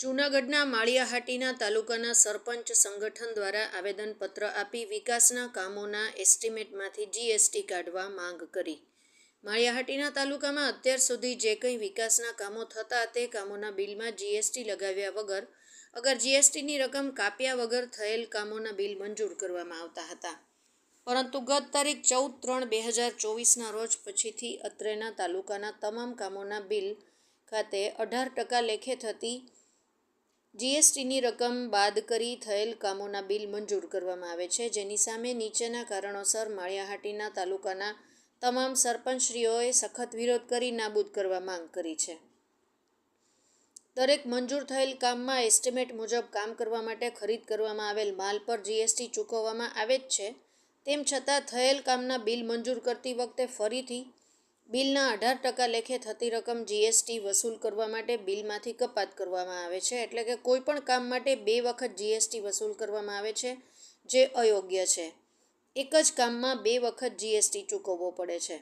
જૂનાગઢના માળિયાહાટીના તાલુકાના સરપંચ સંગઠન દ્વારા આવેદનપત્ર આપી વિકાસના કામોના એસ્ટિમેટમાંથી જીએસટી કાઢવા માંગ કરી. માળિયાહાટીના તાલુકામાં અત્યાર સુધી જે કંઈ વિકાસના કામો થતા તે કામોના બિલમાં જીએસટી લગાવ્યા વગર, અગર જીએસટીની રકમ કાપ્યા વગર થયેલ કામોના બિલ મંજૂર કરવામાં આવતા હતા. પરંતુ ગત તારીખ ચૌદ ત્રણ બે હજાર ચોવીસના રોજ પછીથી અત્રેના તાલુકાના તમામ કામોના બિલ ખાતે અઢાર ટકા લેખે થતી જીએસટીની રકમ બાદ કરી થયેલ કામોના બિલ મંજૂર કરવામાં આવે છે. જેની સામે નીચેના કારણોસર માળિયાહાટીના તાલુકાના તમામ સરપંચશ્રીઓએ સખત વિરોધ કરી નાબૂદ કરવા માંગ કરી છે. દરેક મંજૂર થયેલ કામમાં એસ્ટિમેટ મુજબ કામ કરવા માટે ખરીદ કરવામાં આવેલ માલ પર જીએસટી ચૂકવવામાં આવે જ છે. તેમ છતાં થયેલ કામના બિલ મંજૂર કરતી વખતે ફરીથી બિલના અઢાર ટકા લેખે થતી રકમ જીએસટી વસૂલ કરવા માટે બિલમાંથી કપાત કરવામાં આવે છે. એટલે કે કોઈ પણ કામ માટે બે વખત જીએસટી વસૂલ કરવામાં આવે છે, જે અયોગ્ય છે. એક જ કામમાં બે વખત જીએસટી ચૂકવવો પડે છે.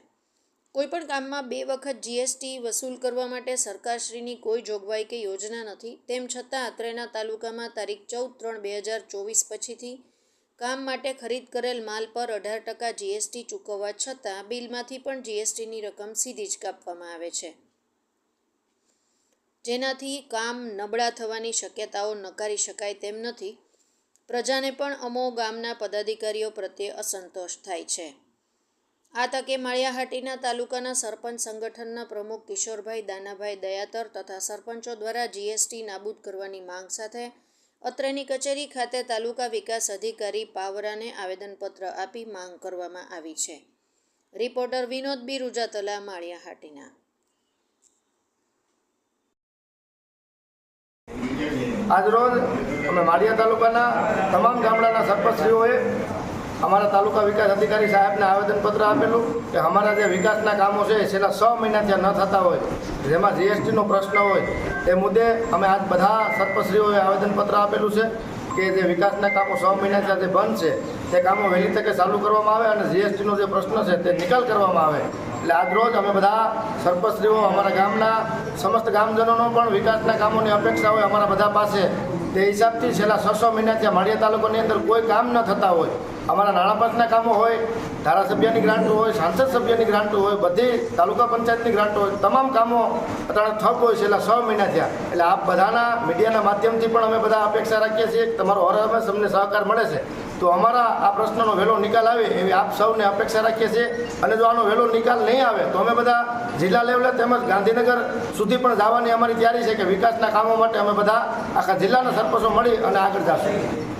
કોઈપણ કામમાં બે વખત જીએસટી વસૂલ કરવા માટે સરકારશ્રીની કોઈ જોગવાઈ કે યોજના નથી. તેમ છતાં અત્રેના તાલુકામાં તારીખ ચૌદ ત્રણ બે હજાર ચોવીસ પછીથી કામ માટે ખરીદ કરેલ માલ પર અઢાર ટકા જીએસટી ચૂકવવા છતાં બિલમાંથી પણ જીએસટીની રકમ સીધી જ કાપવામાં આવે છે. જેનાથી કામ નબળા થવાની શક્યતાઓ નકારી શકાય તેમ નથી. પ્રજાને પણ અમો ગામના પદાધિકારીઓ પ્રત્યે અસંતોષ થાય છે. આ તકે માળિયાહાટીના તાલુકાના સરપંચ સંગઠનના પ્રમુખ કિશોરભાઈ દાનાભાઈ દયાતર તથા સરપંચો દ્વારા જીએસટી નાબૂદ કરવાની માંગ સાથે અત્રેની કચેરી ખાતે તાલુકા વિકાસ અધિકારી પાવરાને આવેદનપત્ર આપી માંગ કરવામાં આવી છે. Reporter Vinod B. રૂજાતલા માળિયાહાટીના આજરોજ અમે માળિયા તાલુકાના તમામ ગામડાના સરપંચશ્રીઓએ અમારા તાલુકા વિકાસ અધિકારી સાહેબને આવેદનપત્ર આપેલું કે અમારા જે વિકાસના કામો છે છેલ્લા છ મહિના ત્યાં ન થતા હોય, જેમાં જીએસટીનો પ્રશ્ન હોય, એ મુદ્દે અમે આજ બધા સરપંચશ્રીઓએ આવેદનપત્ર આપેલું છે કે જે વિકાસના કામો છ મહિના ત્યાં જે બંધ છે, તે કામો વહેલી તકે ચાલુ કરવામાં આવે અને જીએસટીનો જે પ્રશ્ન છે તે નિકાલ કરવામાં આવે. એટલે આજરોજ અમે બધા સરપંચશ્રીઓ અમારા ગામના સમસ્ત ગામજનોનો પણ વિકાસના કામોની અપેક્ષા હોય અમારા બધા પાસે. તે હિસાબથી છેલ્લા છસો મહિના ત્યાં માળિયા તાલુકાની અંદર કોઈ કામ ન થતા હોય. અમારા નાણાં કામો હોય, ધારાસભ્યની ગ્રાન્ટ હોય, સાંસદ સભ્યની ગ્રાન્ટ હોય, બધી તાલુકા પંચાયતની ગ્રાન્ટ હોય, તમામ કામો અત્યારે ઠપ હોય છે એટલે છ મહિના થયા. એટલે આપ બધાના મીડિયાના માધ્યમથી પણ અમે બધા અપેક્ષા રાખીએ છીએ કે તમારો હર હંમેશ અમને સહકાર મળે છે. તો અમારા આ પ્રશ્નનો વહેલો નિકાલ આવે એવી આપ સૌને અપેક્ષા રાખીએ છીએ. અને જો આનો વહેલો નિકાલ નહીં આવે, તો અમે બધા જિલ્લા લેવલે તેમજ ગાંધીનગર સુધી પણ જવાની અમારી તૈયારી છે કે વિકાસના કામો માટે અમે બધા આખા જિલ્લાના સરપંચો મળી અને આગળ જશું.